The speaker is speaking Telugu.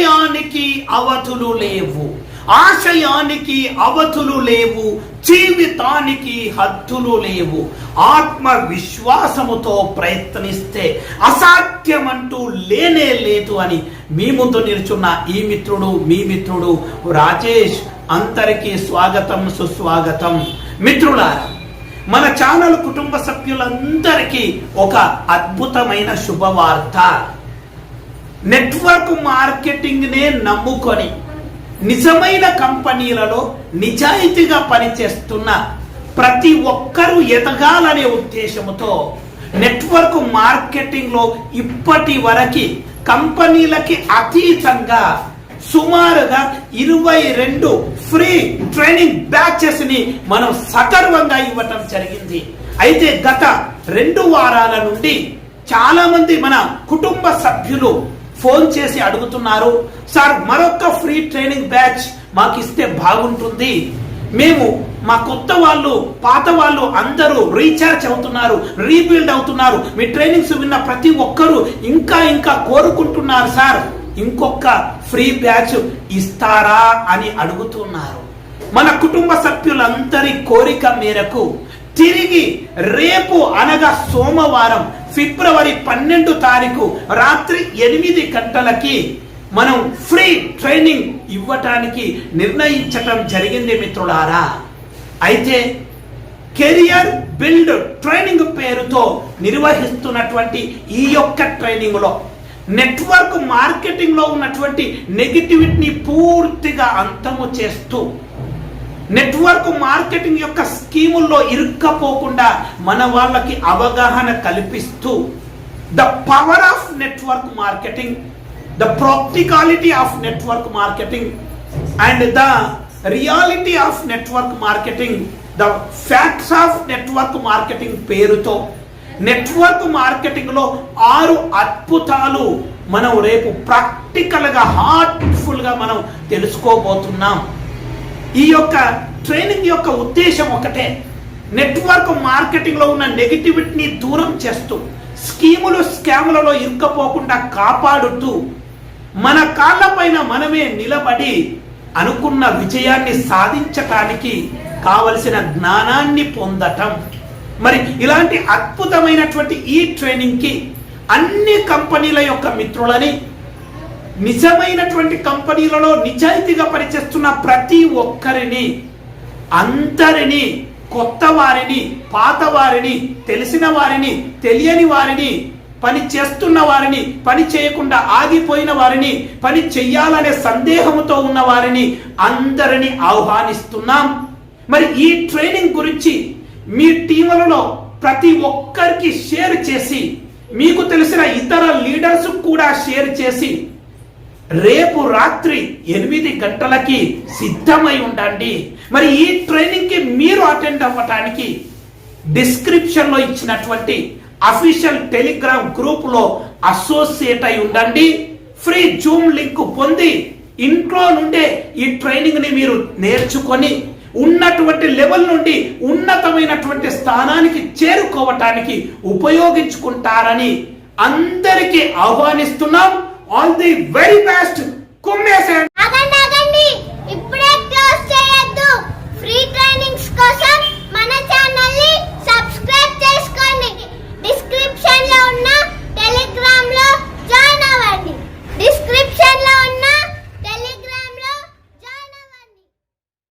ఆశయానికి అవధులు లేవు. ఆశయానికి అవధులు లేవు. జీవితానికి హద్దులు లేవు. ఆత్మ విశ్వాసముతో ప్రయత్నిస్తే అసాధ్యమంటూ లేనే లేదు అని మీ ముందు నిల్చున్న ఈ మిత్రుడు మీ మిత్రుడు రాజేష్ అందరికీ స్వాగతం సుస్వాగతం. మిత్రులారా మన ఛానల్ కుటుంబ సభ్యులందరికీ ఒక అద్భుతమైన శుభవార్త. నెట్వర్క్ మార్కెటింగ్ నే నమ్ముకొని నిజమైన కంపెనీలలో నిజాయితీగా పనిచేస్తున్న ప్రతి ఒక్కరూ ఎదగాలనే ఉద్దేశంతో నెట్వర్క్ మార్కెటింగ్లో ఇప్పటి వరకు కంపెనీలకి అతీతంగా సుమారుగా ఇరవై రెండు ఫ్రీ ట్రైనింగ్ బ్యాచెస్ని మనం సగర్వంగా ఇవ్వటం జరిగింది. అయితే గత రెండు వారాల నుండి చాలా మంది మన కుటుంబ సభ్యులు ఫోన్ చేసి అడుగుతున్నారు సార్ మరొక ఫ్రీ ట్రైనింగ్ బ్యాచ్ మాకు ఇస్తే బాగుంటుంది. మేము మా కొత్త వాళ్ళు పాత వాళ్ళు అందరూ రీఛార్జ్ అవుతున్నారు రీబిల్డ్ అవుతున్నారు. మీ ట్రైనింగ్స్ విన్న ప్రతి ఒక్కరూ ఇంకా ఇంకా కోరుకుంటున్నారు సార్. ఇంకొక ఫ్రీ బ్యాచ్ ఇస్తారా? అని అడుగుతున్నారు. మన కుటుంబ సభ్యులందరి కోరిక మేరకు తిరిగి రేపు అనగా సోమవారం ఫిబ్రవరి పన్నెండు తారీఖు రాత్రి ఎనిమిది గంటలకి మనం ఫ్రీ ట్రైనింగ్ ఇవ్వటానికి నిర్ణయించటం జరిగింది మిత్రులారా. అయితే కెరియర్ బిల్డ్ ట్రైనింగ్ పేరుతో నిర్వహిస్తున్నటువంటి ఈ యొక్క ట్రైనింగ్లో నెట్వర్క్ మార్కెటింగ్లో ఉన్నటువంటి నెగిటివిటీని పూర్తిగా అంతము చేస్తూ నెట్వర్క్ మార్కెటింగ్ యొక్క స్కీముల్లో ఇరుక్కపోకుండా మన వాళ్ళకి అవగాహన కల్పిస్తూ the power of network marketing the practicality of network marketing and the reality of network marketing the facts of network marketing పేరుతో. నెట్వర్క్ మార్కెటింగ్లో ఆరు అద్భుతాలు మనం రేపు ప్రాక్టికల్గా హార్ట్ఫుల్గా మనం తెలుసుకోబోతున్నాం. ఈ యొక్క ట్రైనింగ్ యొక్క ఉద్దేశం ఒకటే. నెట్వర్క్ మార్కెటింగ్లో ఉన్న నెగిటివిటీని దూరం చేస్తూ స్కీములు స్కాములలో ఇరుక్కపోకుండా కాపాడుతూ మన కాళ్ళపైన మనమే నిలబడి అనుకున్న విజయాన్ని సాధించటానికి కావలసిన జ్ఞానాన్ని పొందటం. మరి ఇలాంటి అద్భుతమైనటువంటి ఈ ట్రైనింగ్కి అన్ని కంపెనీల యొక్క మిత్రులని నిజమైనటువంటి కంపెనీలలో నిజాయితీగా పనిచేస్తున్న ప్రతి ఒక్కరిని అందరినీ కొత్త వారిని పాత వారిని తెలిసిన వారిని తెలియని వారిని పని చేస్తున్న వారిని పని చేయకుండా ఆగిపోయిన వారిని పని చెయ్యాలనే సందేహంతో ఉన్న వారిని అందరినీ ఆహ్వానిస్తున్నాం. మరి ఈ ట్రైనింగ్ గురించి మీ టీములలో ప్రతి ఒక్కరికి షేర్ చేసి మీకు తెలిసిన ఇతర లీడర్స్ కూడా షేర్ చేసి రేపు రాత్రి ఎనిమిది గంటలకి సిద్ధమై ఉండండి. మరి ఈ ట్రైనింగ్కి మీరు అటెండ్ అవ్వటానికి డిస్క్రిప్షన్లో ఇచ్చినటువంటి అఫీషియల్ టెలిగ్రామ్ గ్రూప్లో అసోసియేట్ అయి ఉండండి. ఫ్రీ జూమ్ లింక్ పొంది ఇంట్లో నుండే ఈ ట్రైనింగ్ని మీరు నేర్చుకొని ఉన్నటువంటి లెవెల్ నుండి ఉన్నతమైనటువంటి స్థానానికి చేరుకోవటానికి ఉపయోగించుకుంటారని అందరికీ ఆహ్వానిస్తున్నాం. on the very best commission.